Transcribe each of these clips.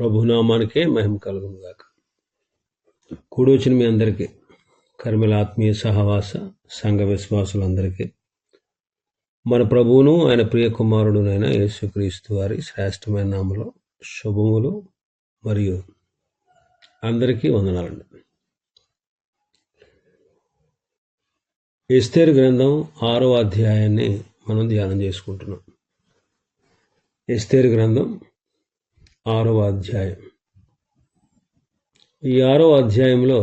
ప్రభునామానికే మహిమ కలుగును గాక కూడి వచ్చిన మీ అందరికీ కర్మల ఆత్మీయ సహవాస సంఘ విశ్వాసులందరికీ మన ప్రభువును ఆయన ప్రియ కుమారుడునైన యేసుక్రీస్తు వారి శ్రేష్టమైన నామలో శుభములు మరియు అందరికీ వందనాలండి. ఎస్తేరు గ్రంథం ఆరో అధ్యాయాన్ని మనం ధ్యానం చేసుకుంటున్నాం. ఎస్తేరు గ్రంథం ఆరవ అధ్యాయం. ఈ ఆరో అధ్యాయంలో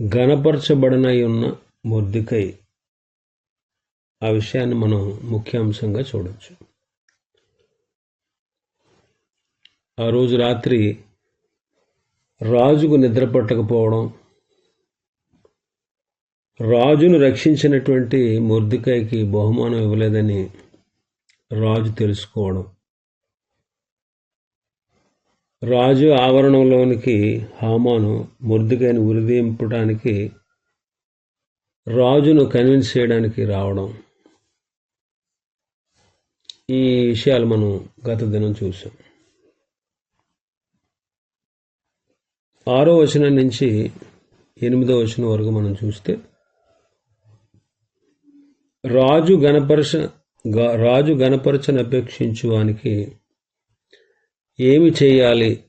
గణపరచబడనై ఉన్న మొద్దుకై ఆ విషయాన్ని మనం ముఖ్యాంశంగా చూడవచ్చు ఆ రోజు రాత్రి రాజుకు నిద్ర పట్టకపోవడం రాజును రక్షించినటువంటి మొర్దికాయకి బహుమానం ఇవ్వలేదని రాజు తెలుసుకోవడం రాజు ఆవరణంలోనికి హామాను ముర్దికాయని ఉరిదింపడానికి రాజును కన్విన్స్ చేయడానికి రావడం. ఈ విషయాలు మనం గత దినం చూసాం. ఆరో వచనం నుంచి ఎనిమిదో వచనం వరకు మనం చూస్తే రాజు గణపరచ రాజు గణపరచను అపేక్షించువానికి ఏమి చేయాలి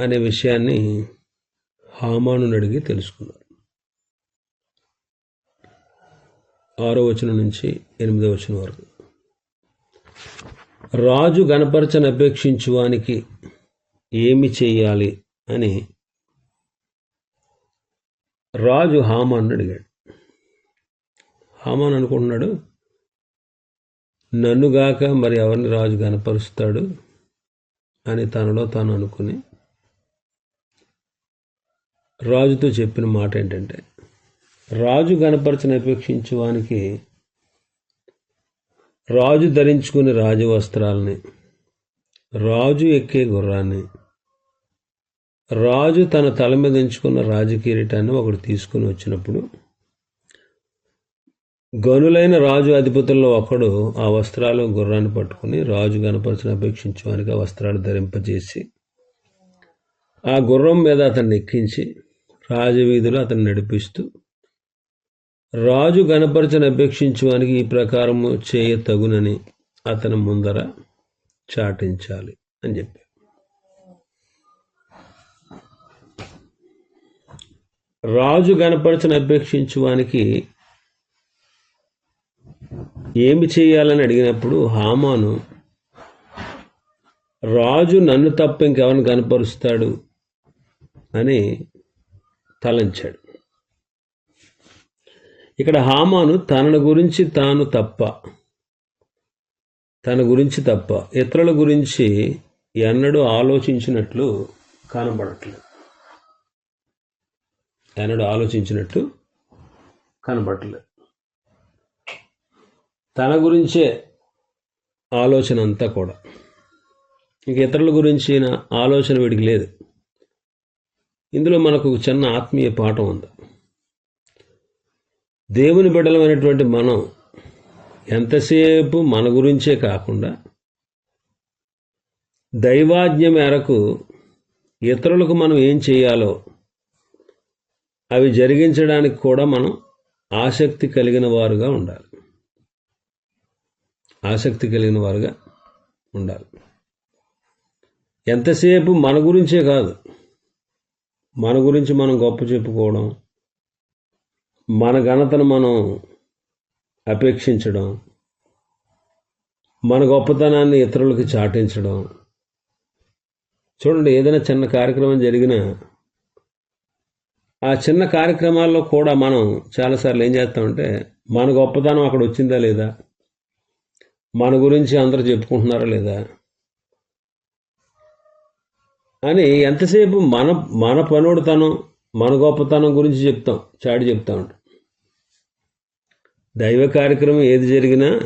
అనే విషయాన్ని హామాను అడిగి తెలుసుకున్నారు. ఆరో వచనం నుంచి ఎనిమిదో వచనం వరకు. రాజు గణపరచని అపేక్షించువానికి ఏమి చేయాలి అని రాజు హామాన్ అడిగాడు. హామాన్ అనుకుంటున్నాడు నన్నుగాక మరి ఎవరిని రాజు గనపరుస్తాడు అని తనలో తాను అనుకుని రాజుతో చెప్పిన మాట ఏంటంటే రాజు గణపరచని అపేక్షించు వానికి రాజు ధరించుకుని రాజు వస్త్రాలని రాజు ఎక్కే గుర్రాన్ని రాజు తన తల మీద ఎంచుకున్న రాజకీరీటాన్ని ఒకటి తీసుకుని వచ్చినప్పుడు గనులైన రాజు అధిపతుల్లో ఒకడు ఆ వస్త్రాలు గుర్రాన్ని పట్టుకుని రాజు గణపరచని అపేక్షించడానికి ఆ వస్త్రాలు ధరింపజేసి ఆ గుర్రం మీద అతన్ని ఎక్కించి రాజవీధులు అతన్ని నడిపిస్తూ రాజు గణపరచని అపేక్షించడానికి ఈ ప్రకారము చేయ తగునని అతని ముందర చాటించాలి అని చెప్పి రాజు గణపరచని అపేక్షించడానికి ఏమి చేయాలని అడిగినప్పుడు హామాను రాజు నన్ను తప్ప ఇంకెవరిని కనపరుస్తాడు? అని తలంచాడు. ఇక్కడ హామాను తనను గురించి తాను తప్ప తన గురించి తప్ప ఇతరుల గురించి ఎన్నడూ ఆలోచించినట్లు కనబడట్లేదు. ఎన్నడూ ఆలోచించినట్టు కనబడట్లేదు. తన గురించే ఆలోచన అంతా కూడా. ఇంక ఇతరుల గురించిన ఆలోచన వీడికి లేదు. ఇందులో మనకు చిన్న ఆత్మీయ పాఠం ఉంది. దేవుని బిడ్డలమైనటువంటి మనం ఎంతసేపు మన గురించే కాకుండా దైవాజ్ఞ మేరకు ఇతరులకు మనం ఏం చేయాలో అవి జరిగించడానికి కూడా మనం ఆసక్తి కలిగిన వారుగా ఉండాలి. ఆసక్తి కలిగిన వారుగా ఉండాలి. ఎంతసేపు మన గురించే కాదు మన గురించి మనం గొప్ప చెప్పుకోవడం మన ఘనతను మనం అపేక్షించడం మన గొప్పతనాన్ని ఇతరులకు చాటించడం. చూడండి ఏదైనా చిన్న కార్యక్రమం జరిగినా ఆ చిన్న కార్యక్రమాల్లో కూడా మనం చాలాసార్లు ఏం చేస్తామంటే మన గొప్పతనం అక్కడ వచ్చిందా లేదా మన గురించి అందరూ చెప్పుకుంటున్నారా లేదా? అని ఎంతసేపు మన మన పనుడుతనం మన గొప్పతనం గురించి చెప్తాం చాటి చెప్తా ఉంటాం. దైవ కార్యక్రమం ఏది జరిగినా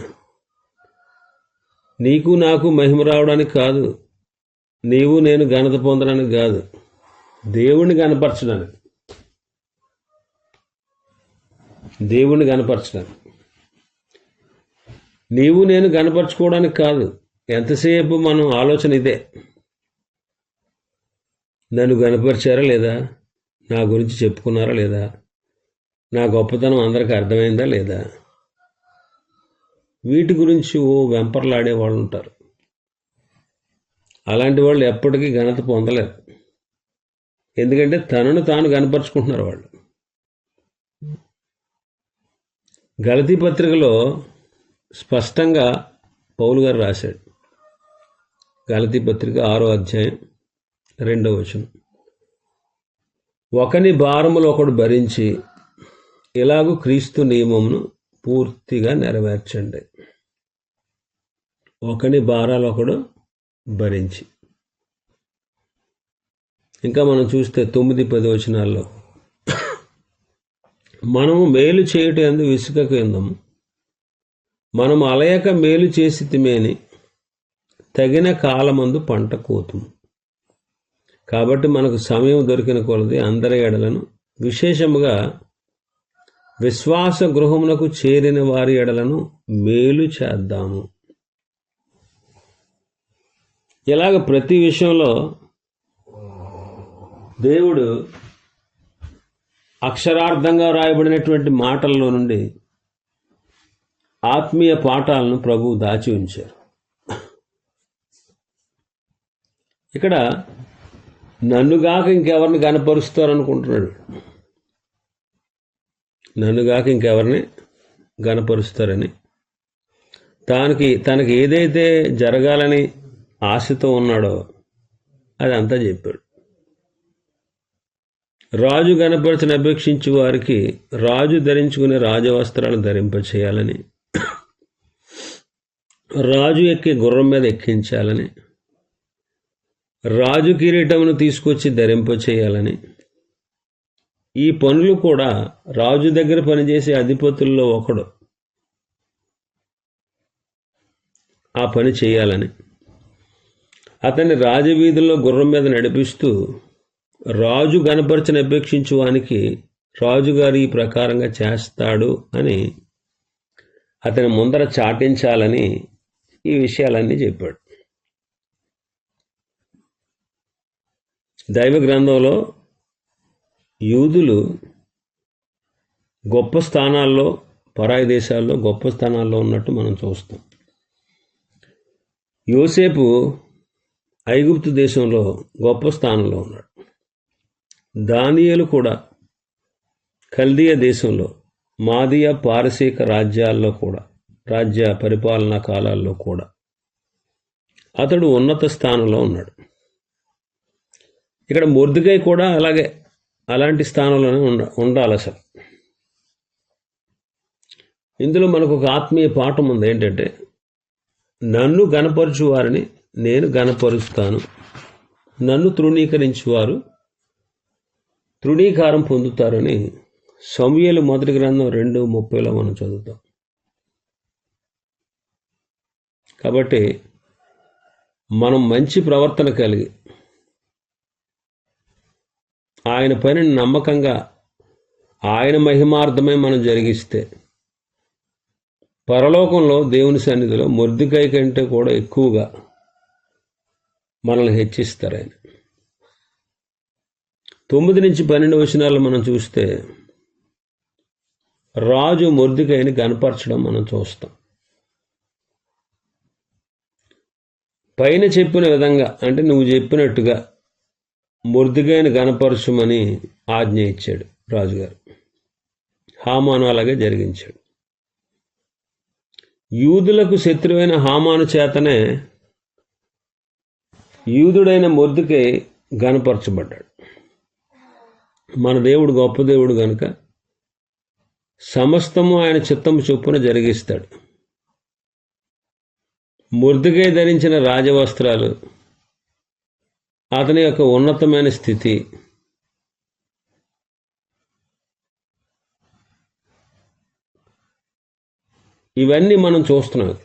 నీకు నాకు మహిమ రావడానికి కాదు. నీవు నేను ఘనత పొందడానికి కాదు. దేవుణ్ణి కనపరచడానికి దేవుణ్ణి కనపరచడానికి నీవు నేను కనపరచుకోవడానికి కాదు. ఎంతసేపు మనం ఆలోచన ఇదే? నన్ను కనపరిచారా లేదా? నా గురించి చెప్పుకున్నారా లేదా? నా గొప్పతనం అందరికీ అర్థమైందా లేదా? వీటి గురించి ఓ వెంపర్లాడే వాళ్ళు ఉంటారు అలాంటి వాళ్ళు ఎప్పటికీ ఘనత పొందలేరు. ఎందుకంటే తనను తాను కనపరుచుకుంటున్నారు వాళ్ళు. గలతీ పత్రికలో స్పష్టంగా పౌలు గారు రాశాడు గలతీ పత్రిక ఆరో అధ్యాయం రెండవ వచనం. ఒకని భారములు ఒకడు భరించి ఇలాగూ క్రీస్తు నియమమును పూర్తిగా నెరవేర్చండి. ఒకని భారాలు ఒకడు భరించి. ఇంకా మనం చూస్తే తొమ్మిది పది వచనాల్లో మనము మేలు చేయుట ఎందు విసుకకు ఎందము? మనం అలయక మేలు చేసి తిమేని తగిన కాలమందు పంట కోతుము. కాబట్టి మనకు సమయం దొరికిన కొలది అందరి ఎడలను విశేషముగా విశ్వాస గృహమునకు చేరిన వారి ఎడలను మేలు చేద్దాము. ఇలాగ ప్రతి విషయంలో దేవుడు అక్షరార్థంగా రాయబడినటువంటి మాటల్లో నుండి ఆత్మీయ పాఠాలను ప్రభువు దాచి ఉంచారు. ఇక్కడ నన్నుగాక ఇంకెవరిని గనపరుస్తారు అనుకుంటున్నాడు. నన్నుగాక ఇంకెవరిని గనపరుస్తారని తనకి తనకి ఏదైతే జరగాలని ఆశతో ఉన్నాడో అది అంతా చెప్పాడు. రాజు గణపరచని అపేక్షించు వారికి రాజు ధరించుకునే రాజవస్త్రాలను ధరింపచేయాలని రాజు ఎక్కి గుర్రం మీద ఎక్కించాలని రాజు కిరీటమును తీసుకొచ్చి ధరింప చేయాలని ఈ పనులు కూడా రాజు దగ్గర పనిచేసే అధిపతుల్లో ఒకడు ఆ పని చేయాలని. అతన్ని రాజవీధుల్లో గుర్రం మీద నడిపిస్తూ రాజు గనపరచని అపేక్షించు వానికి రాజుగారు ఈ ప్రకారంగా చేస్తాడు అని అతని ముందర చాటించాలని ఈ విషయాలన్నీ చెప్పాడు. దైవ గ్రంథంలో యూదులు గొప్ప స్థానాల్లో పరాయి దేశాల్లో గొప్ప స్థానాల్లో ఉన్నట్టు మనం చూస్తాం. యోసేపు ఐగుప్తు దేశంలో గొప్ప స్థానంలో ఉన్నాడు. దానియలు కూడా కల్దియ దేశంలో మాదియ పారసీక రాజ్యాల్లో కూడా రాజ్య పరిపాలనా కాలాల్లో కూడా అతడు ఉన్నత స్థానంలో ఉన్నాడు. ఇక్కడ మొర్దుకై కూడా అలాగే అలాంటి స్థానంలోనే ఉండ ఉండాలి అసలు ఇందులో మనకు ఒక ఆత్మీయ పాఠం ఉంది ఏంటంటే నన్ను గనపరచు వారిని నేను గనపరుస్తాను నన్ను తృణీకరించువారు తృణీకారం పొందుతారని సమయలు మొదటి గ్రంథం రెండు ముప్పైలో మనం చదువుతాం. కాబట్టి మనం మంచి ప్రవర్తన కలిగి ఆయన పని నమ్మకంగా ఆయన మహిమార్థమే మనం జరిగిస్తే పరలోకంలో దేవుని సన్నిధిలో మొర్దికాయ కంటే కూడా ఎక్కువగా మనల్ని హెచ్చిస్తారు ఆయన. తొమ్మిది నుంచి పన్నెండు వచనాలు మనం చూస్తే రాజు మొర్దికాయని కనపరచడం మనం చూస్తాం. పైన చెప్పిన విధంగా అంటే నువ్వు చెప్పినట్టుగా ముర్దిగాయని కనపరచమని ఆజ్ఞ ఇచ్చాడు రాజుగారు. హామాను అలాగే జరిగించాడు. యూదులకు శత్రువైన హామాను చేతనే యూదుడైన మొద్దుకే గనపరచబడ్డాడు మన దేవుడు గొప్ప దేవుడు గనుక సమస్తము ఆయన చిత్తము చొప్పున జరిగిస్తాడు. ముర్దుకై ధరించిన రాజవస్త్రాలు అతని యొక్క ఉన్నతమైన స్థితి ఇవన్నీ మనం చూస్తున్నాం.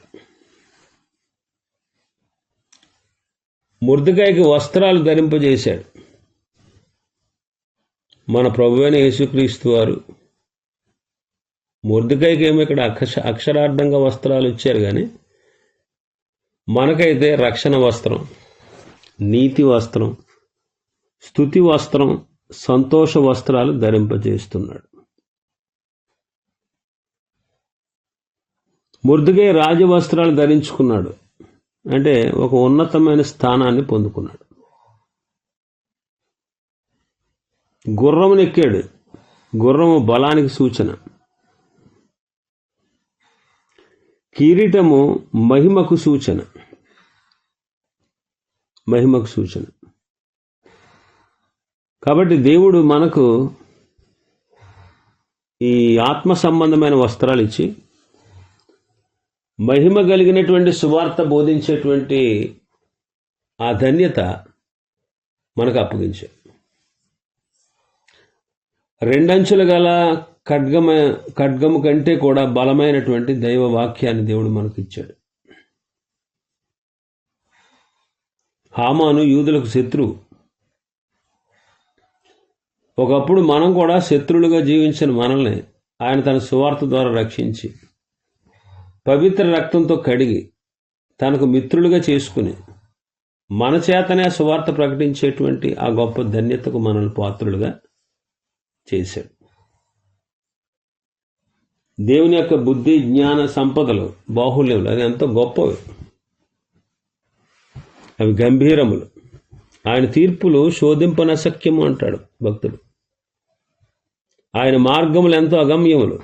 ముర్దుకాయకి వస్త్రాలు ధరింపజేశాడు. మన ప్రభువైన యేసుక్రీస్తు వారు ముర్దుకాయకి ఏమో ఇక్కడ అక్ష అక్షరార్థంగా వస్త్రాలు ఇచ్చారు కానీ మనకైతే రక్షణ వస్త్రం నీతి వస్త్రం స్థుతి వస్త్రం సంతోష వస్త్రాలు ధరింపజేస్తున్నాడు. మురుదుగే రాజవస్త్రాలు ధరించుకున్నాడు. అంటే ఒక ఉన్నతమైన స్థానాన్ని పొందుకున్నాడు. గుర్రం ఎక్కాడు గుర్రము బలానికి సూచన. కిరీటము మహిమకు సూచన. మహిమకు సూచన. కాబట్టి దేవుడు మనకు ఈ ఆత్మ సంబంధమైన వస్త్రాలు ఇచ్చి మహిమ కలిగినటువంటి సువార్త బోధించేటువంటి ఆ ధన్యత మనకు అప్పగించాడు. రెండంచులు గల ఖడ్గమ ఖడ్గము కంటే కూడా బలమైనటువంటి దైవ వాక్యాన్ని దేవుడు మనకు ఇచ్చాడు హామాను యూదులకు శత్రువు. ఒకప్పుడు మనం కూడా శత్రువులుగా జీవించిన మనల్ని ఆయన తన సువార్త ద్వారా రక్షించి పవిత్ర రక్తంతో కడిగి తనకు మిత్రులుగా చేసుకుని మన చేతనే ఆ సువార్త ప్రకటించేటువంటి ఆ గొప్ప ధన్యతకు మనల్ని పాత్రులుగా చేశాడు. దేవుని యొక్క బుద్ధి జ్ఞాన సంపదలు బాహుల్యములు అది ఎంతో గొప్పవి. అవి గంభీరములు. ఆయన తీర్పులు శోధింపనసక్యము అంటాడు భక్తుడు. ఆయన మార్గములు ఎంతో అగమ్యములు.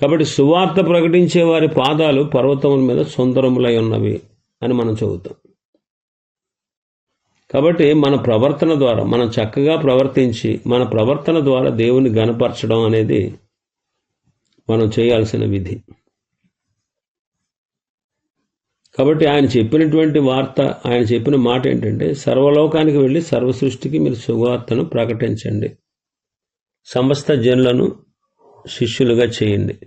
కాబట్టి సువార్త ప్రకటించే వారి పాదాలు పర్వతముల మీద సుందరములై ఉన్నవి అని మనం చదువుతాం. కాబట్టి మన ప్రవర్తన ద్వారా మనం చక్కగా ప్రవర్తించి మన ప్రవర్తన ద్వారా దేవుని గనపరచడం అనేది మనం చేయాల్సిన విధి. కాబట్టి ఆయన చెప్పినటువంటి వార్త ఆయన చెప్పిన మాట ఏంటంటే సర్వలోకానికి వెళ్ళి సర్వ సృష్టికి మీరు సువార్తను ప్రకటించండి. సమస్త జనులను శిష్యులుగా చేయండి.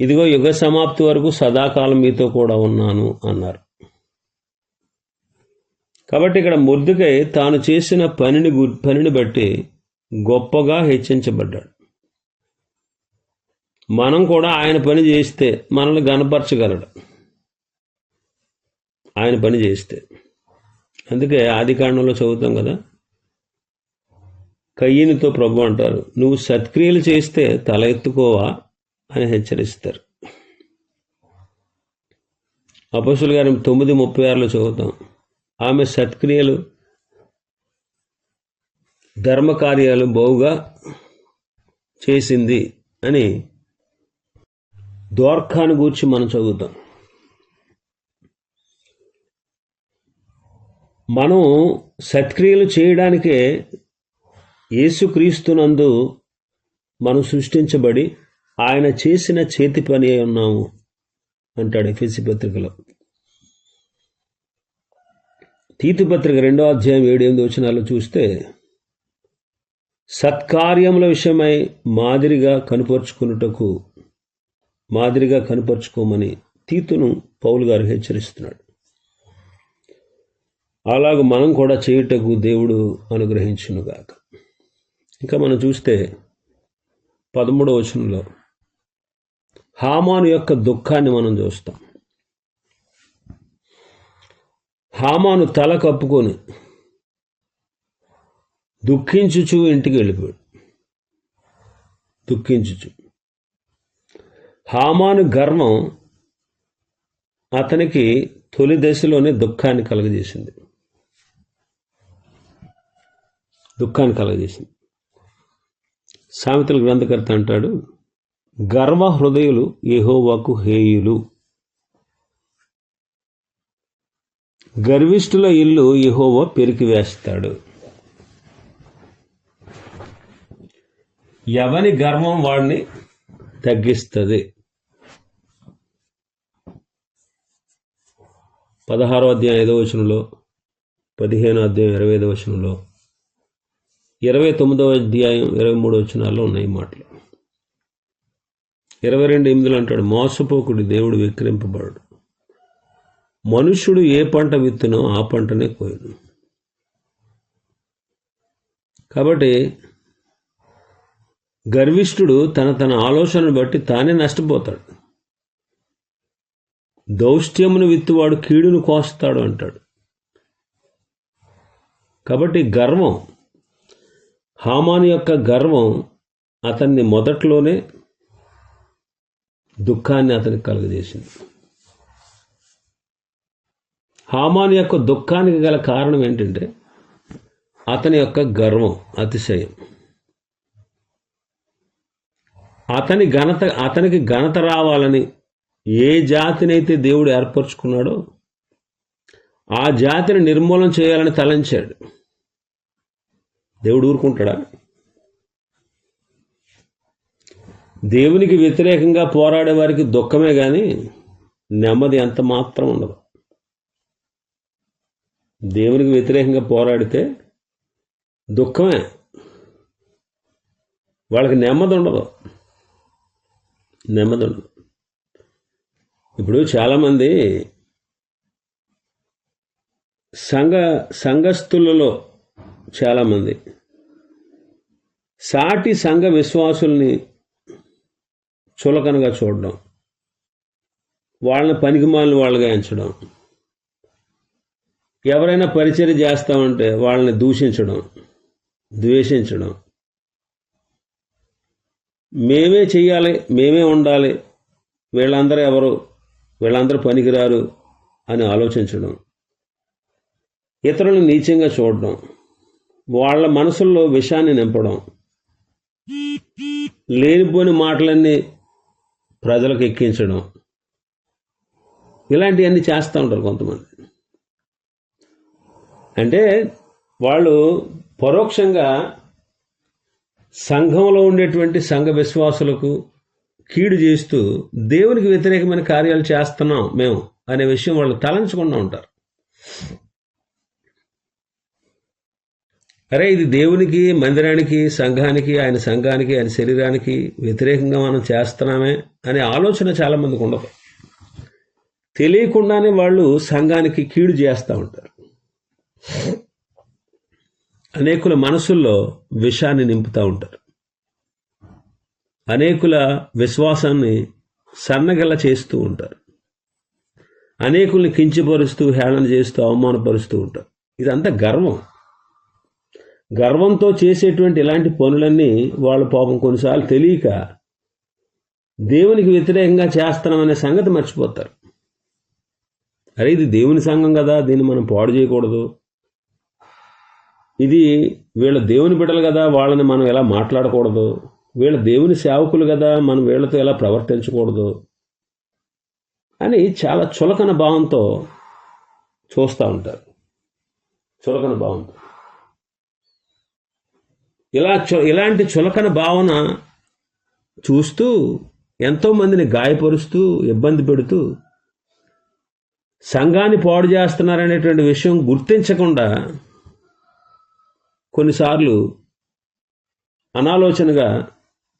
ఇదిగో యుగ సమాప్తి వరకు సదాకాలం మీతో కూడా ఉన్నాను అన్నారు. కాబట్టి ఇక్కడ ముద్దుకై తాను చేసిన పనిని పనిని బట్టి గొప్పగా హెచ్చించబడ్డాడు మనం కూడా ఆయన పని చేస్తే మనల్ని గనపరచగలడు. ఆయన పని చేస్తే. అందుకే ఆది కాండంలో చదువుతాం కదా? కయ్యనితో ప్రభు అంటారు నువ్వు సత్క్రియలు చేస్తే తల ఎత్తుకోవా? అని హెచ్చరిస్తారు. అపసులు గారి తొమ్మిది ముప్పై ఆరులో చదువుతాం. ఆమె సత్క్రియలు ధర్మకార్యాలు బహుగా చేసింది అని ద్వార్ఖాను గూర్చి మనం చదువుతాం. మనం సత్క్రియలు చేయడానికే యేసుక్రీస్తునందు మనం సృష్టించబడి ఆయన చేసిన చేతి పని ఉన్నాము అంటాడు ఎఫ్ఎసి పత్రికలో. తీతు పత్రిక రెండో అధ్యాయం ఏడు ఎనిమిది వచనాల్లో చూస్తే సత్కార్యముల విషయమై మాదిరిగా కనుపరుచుకున్నటకు మాదిరిగా కనుపరుచుకోమని తీతును పౌలు గారు హెచ్చరిస్తున్నాడు. అలాగ మనం కూడా చేయుటకు దేవుడు అనుగ్రహించునుగాక ఇంకా మనం చూస్తే పదమూడవ వచనంలో హామాను యొక్క దుఃఖాన్ని మనం చూస్తాం. హామాను తల కప్పుకొని దుఃఖించుచు ఇంటికి వెళ్ళిపోయాడు. దుఃఖించుచు. హామాను గర్వం అతనికి తొలి దశలోనే దుఃఖాన్ని కలగజేసింది. దుఃఖాన్ని కలగజేసింది. సామెతల గ్రంథకర్త అంటాడు గర్వ హృదయులు ఏహోవాకు హేయులు. గర్విష్ఠుల ఇల్లు యెహోవా పెరికి వేస్తాడు. ఎవని గర్వం వాడిని తగ్గిస్తుంది. పదహారో అధ్యాయం ఐదో వచనంలో పదిహేనో అధ్యాయం ఇరవై ఐదో వచనంలో ఇరవై తొమ్మిదవ అధ్యాయం ఇరవై మూడో వచనాల్లో ఉన్నాయి మాటలు. ఇరవై రెండు ఎనిమిదిలో అంటాడు మోసపోకుడి దేవుడు విక్రింపబడు మనుష్యుడు ఏ పంట విత్తునో ఆ పంటనే కోయను కాబట్టి గర్విష్ఠుడు తన తన ఆలోచనను బట్టి తానే నష్టపోతాడు. దౌష్ట్యమును విత్తువాడు కీడును కోస్తాడు అంటాడు. కాబట్టి గర్వం హామాను యొక్క గర్వం అతన్ని మొదట్లోనే దుఃఖాన్ని అతనికి కలుగజేసింది. హామాన్ యొక్క దుఃఖానికి గల కారణం ఏంటంటే అతని యొక్క గర్వం అతిశయం. అతని ఘనత అతనికి ఘనత రావాలని ఏ జాతినైతే దేవుడు ఏర్పరచుకున్నాడో ఆ జాతిని నిర్మూలన చేయాలని తలంచాడు. దేవుడు ఊరుకుంటాడా? దేవునికి వ్యతిరేకంగా పోరాడే వారికి దుఃఖమే కానీ నెమ్మది ఎంత మాత్రం ఉండదు. దేవునికి వ్యతిరేకంగా పోరాడితే దుఃఖమే. వాళ్ళకి నెమ్మది ఉండదు. నెమ్మది ఉండదు. ఇప్పుడు చాలామంది సంఘ సంఘస్థులలో చాలామంది సాటి సంఘ విశ్వాసుల్ని చులకనగా చూడడం వాళ్ళని పనికిమాలిన వాళ్ళగా ఎంచడం ఎవరైనా పరిచయం చేస్తామంటే వాళ్ళని దూషించడం ద్వేషించడం. మేమే చెయ్యాలి మేమే ఉండాలి వీళ్ళందరూ ఎవరు వీళ్ళందరూ పనికిరారు అని ఆలోచించడం. ఇతరులను నీచంగా చూడడం. వాళ్ళ మనసుల్లో విషాన్ని నింపడం. లేనిపోని మాటలన్నీ ప్రజలకు ఎక్కించడం. ఇలాంటివన్నీ చేస్తూ ఉంటారు కొంతమంది. అంటే వాళ్ళు పరోక్షంగా సంఘంలో ఉండేటువంటి సంఘ విశ్వాసులకు కీడు చేస్తూ దేవునికి వ్యతిరేకమైన కార్యాలు చేస్తున్నాం మేము అనే విషయం వాళ్ళు తలంచకుండా ఉంటారు. అరే ఇది దేవునికి మందిరానికి సంఘానికి ఆయన సంఘానికి ఆయన శరీరానికి వ్యతిరేకంగా మనం చేస్తున్నామే అనే ఆలోచన చాలామందికి ఉండదు. తెలియకుండానే వాళ్ళు సంఘానికి కీడు చేస్తూ ఉంటారు. అనేకుల మనసుల్లో విషాన్ని నింపుతూ ఉంటారు. అనేకుల విశ్వాసాన్ని సన్నగల చేస్తూ ఉంటారు. అనేకుల్ని కించపరుస్తూ హేళన చేస్తూ అవమానపరుస్తూ ఉంటారు. ఇదంతా గర్వం. గర్వంతో చేసేటువంటి ఇలాంటి పనులన్నీ వాళ్ళు పాపం కొన్నిసార్లు తెలియక దేవునికి వ్యతిరేకంగా చేస్తున్నామనే సంగతి మర్చిపోతారు. అరే ఇది దేవుని సంఘం కదా దీన్ని మనం పాడు చేయకూడదు. ఇది వీళ్ళ దేవుని బిడ్డలు కదా వాళ్ళని మనం ఎలా మాట్లాడకూడదు? వీళ్ళ దేవుని సేవకులు కదా మనం వీళ్ళతో ఎలా ప్రవర్తించకూడదు? అని చాలా చులకన భావంతో చూస్తూ ఉంటారు. చులకన భావంతో. ఇలా చు ఇలాంటి చులకన భావన చూస్తూ ఎంతోమందిని గాయపరుస్తూ ఇబ్బంది పెడుతూ సంఘాన్ని పాడు చేస్తున్నారనేటువంటి విషయం గుర్తించకుండా కొన్నిసార్లు అనాలోచనగా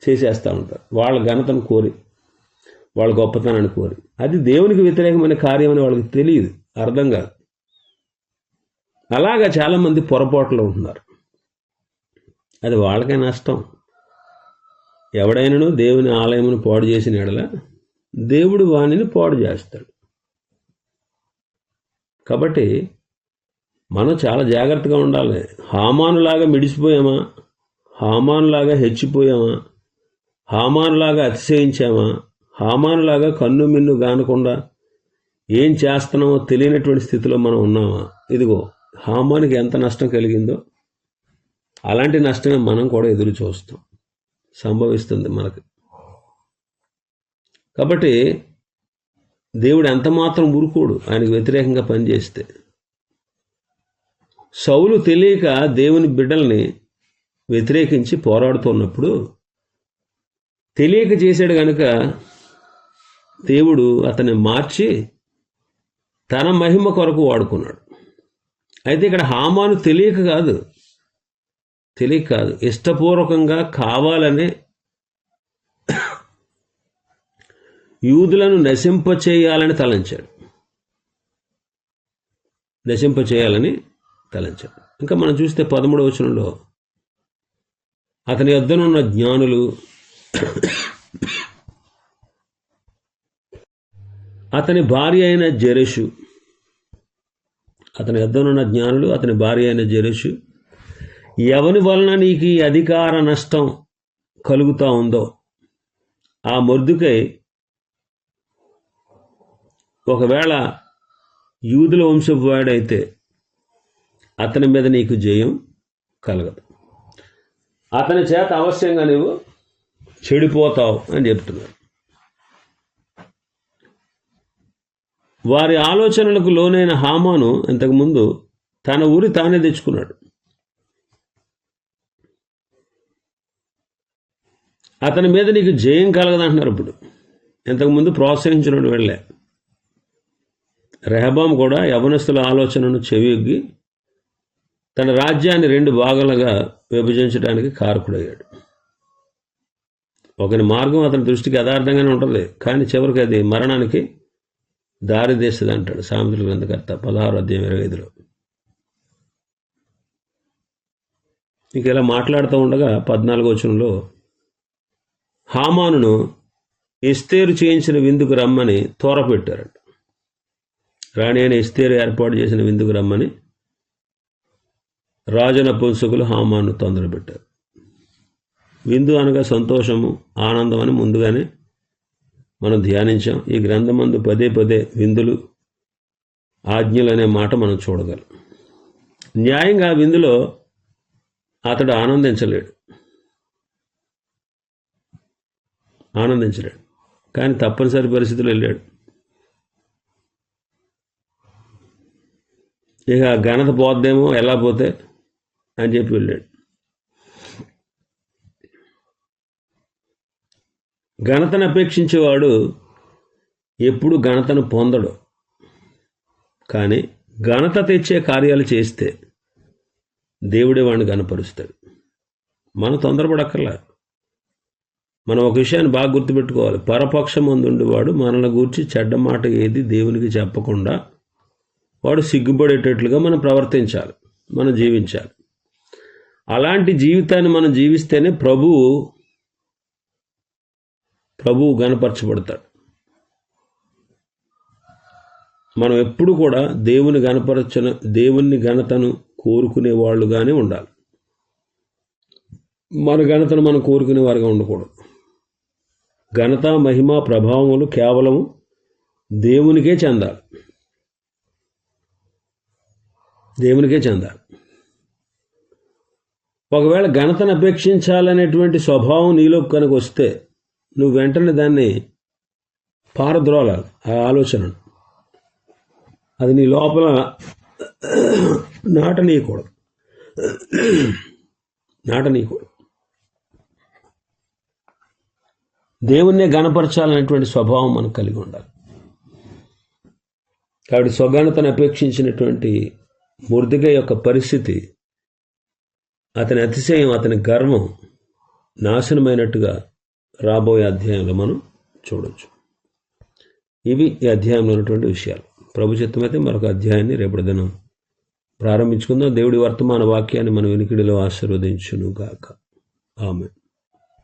చేసేస్తూ ఉంటారు. వాళ్ళ ఘనతను కోరి వాళ్ళ గొప్పతనాన్ని కోరి. అది దేవునికి వ్యతిరేకమైన కార్యం అని వాళ్ళకి తెలియదు అర్థం కాదు. అలాగా చాలామంది పొరపాట్లు ఉంటున్నారు. అది వాళ్ళకే నష్టం. ఎవడైనాను దేవుని ఆలయమును పాడు చేసిన ఎడల దేవుడు వాణిని పాడు చేస్తాడు. కాబట్టి మనం చాలా జాగ్రత్తగా ఉండాలి. హామానులాగా మిడిసిపోయామా? హామానులాగా హెచ్చిపోయామా? హామానులాగా అతిశయించామా? హామానులాగా కన్ను మిన్ను గానకుండా ఏం చేస్తున్నామో తెలియనటువంటి స్థితిలో మనం ఉన్నామా? ఇదిగో హామానికి ఎంత నష్టం కలిగిందో అలాంటి నష్టమే మనం కూడా ఎదురు చూస్తాం. సంభవిస్తుంది మనకి. కాబట్టి దేవుడు ఎంత మాత్రం ఊరుకోడు. ఆయనకు వ్యతిరేకంగా పనిచేస్తే. సౌలు తెలియక దేవుని బిడ్డల్ని వ్యతిరేకించి పోరాడుతున్నప్పుడు తెలియక చేశాడు కనుక దేవుడు అతన్ని మార్చి తన మహిమ కొరకు వాడుకున్నాడు. అయితే ఇక్కడ హామాను తెలియక కాదు. తెలియక కాదు. ఇష్టపూర్వకంగా కావాలనే యూదులను నశింపచేయాలని తలంచాడు. నశింపచేయాలని తలంచాడు ఇంకా మనం చూస్తే పదమూడవ వచనంలో అతని వద్దనున్న జ్ఞానులు అతని భార్య అయిన జెరెషు అతని వద్దనున్న జ్ఞానులు అతని భార్య అయిన జెరుషు ఎవని వలన నీకు ఈ అధికార నష్టం కలుగుతూ ఉందో ఆ మొర్దుకై ఒకవేళ యూదుల వంశపు వాడైతే అతని మీద నీకు జయం కలగదు. అతని చేత అవశ్యంగా నువ్వు చెడిపోతావు అని చెప్తున్నారు. వారి ఆలోచనలకు లోనైన హామాను ఇంతకుముందు తన ఊరి తానే తెచ్చుకున్నాడు. అతని మీద నీకు జయం కలగదంటున్నారు ఇప్పుడు. ఇంతకుముందు ప్రోత్సహించినట్టు వెళ్ళే రెహబాం కూడా యవనస్తుల ఆలోచనను చెవియొగ్గి తన రాజ్యాన్ని రెండు భాగాలుగా విభజించడానికి కారకుడయ్యాడు. ఒకని మార్గం అతని దృష్టికి యథార్థంగానే ఉంటుంది కానీ చివరికి అది మరణానికి దారితీస్తుంది అంటాడు సామెతల గ్రంథకర్త పదహారు అధ్యాయం ఇరవై ఐదులో. ఇంక ఇలా మాట్లాడుతూ ఉండగా పద్నాలుగో వచనంలో హామానును ఇస్తేరు చేయించిన విందుకు రమ్మని తోరపెట్టారంట. రాణి అయిన ఇస్తేరు ఏర్పాటు చేసిన విందుకు రమ్మని రాజన పుంసకులు హామాను తొందర పెట్టారు విందు అనగా సంతోషము ఆనందం అని ముందుగానే మనం ధ్యానించాం. ఈ గ్రంథమందు పదే పదే విందులు ఆజ్ఞలు అనే మాట మనం చూడగలం. న్యాయంగా ఆ విందులో అతడు ఆనందించలేడు. ఆనందించలేడు. కానీ తప్పనిసరి పరిస్థితులు వెళ్ళాడు. ఇక ఘనత పోద్దేమో ఎలా పోతే అని చెప్పి వెళ్ళాడు. ఘనతను అపేక్షించేవాడు ఎప్పుడు ఘనతను పొందడు. కానీ ఘనత తెచ్చే కార్యాలు చేస్తే దేవుడే వాడిని గనపరుస్తాడు మనం తొందరపడక్కర్లా. మనం ఒక విషయాన్ని బాగా గుర్తుపెట్టుకోవాలి. పరపక్షం అందుండేవాడు మనల్ని గూర్చి చెడ్డ మాట ఏది దేవునికి చెప్పకుండా వాడు సిగ్గుపడేటట్లుగా మనం ప్రవర్తించాలి. మనం జీవించాలి. అలాంటి జీవితాన్ని మనం జీవిస్తేనే ప్రభువు ప్రభువు గనపరచబడతాడు మనం ఎప్పుడు కూడా దేవుని గనపరచన దేవుని ఘనతను కోరుకునే వాళ్ళుగానే ఉండాలి. మన ఘనతను మనం కోరుకునే వారిగా ఉండకూడదు. ఘనత మహిమ ప్రభావములు కేవలం దేవునికే చెందాలి. దేవునికే చెందాలి. ఒకవేళ ఘనతను అపేక్షించాలనేటువంటి స్వభావం నీలో కనుక వస్తే నువ్వు వెంటనే దాన్ని పారద్రోలాలి. ఆ ఆలోచనను. అది నీ లోపల నాటనీయకూడదు. నాటనీయకూడదు. దేవుణ్ణే గణపరచాలనేటువంటి స్వభావం మనకు కలిగి ఉండాలి. కాబట్టి స్వగణతను అపేక్షించినటువంటి మురుదిగ యొక్క పరిస్థితి అతని అతిశయం అతని గర్వం నాశనమైనట్టుగా రాబోయే అధ్యాయంలో మనం చూడవచ్చు ఇవి ఈ అధ్యాయంలో ఉన్నటువంటి విషయాలు. ప్రభు చిత్తమైతే మరొక అధ్యాయాన్ని రేపటి దినం ప్రారంభించుకుందాం. దేవుడి వర్తమాన వాక్యాన్ని మన వెనుకడిలో ఆశీర్వదించును గాక ఆమె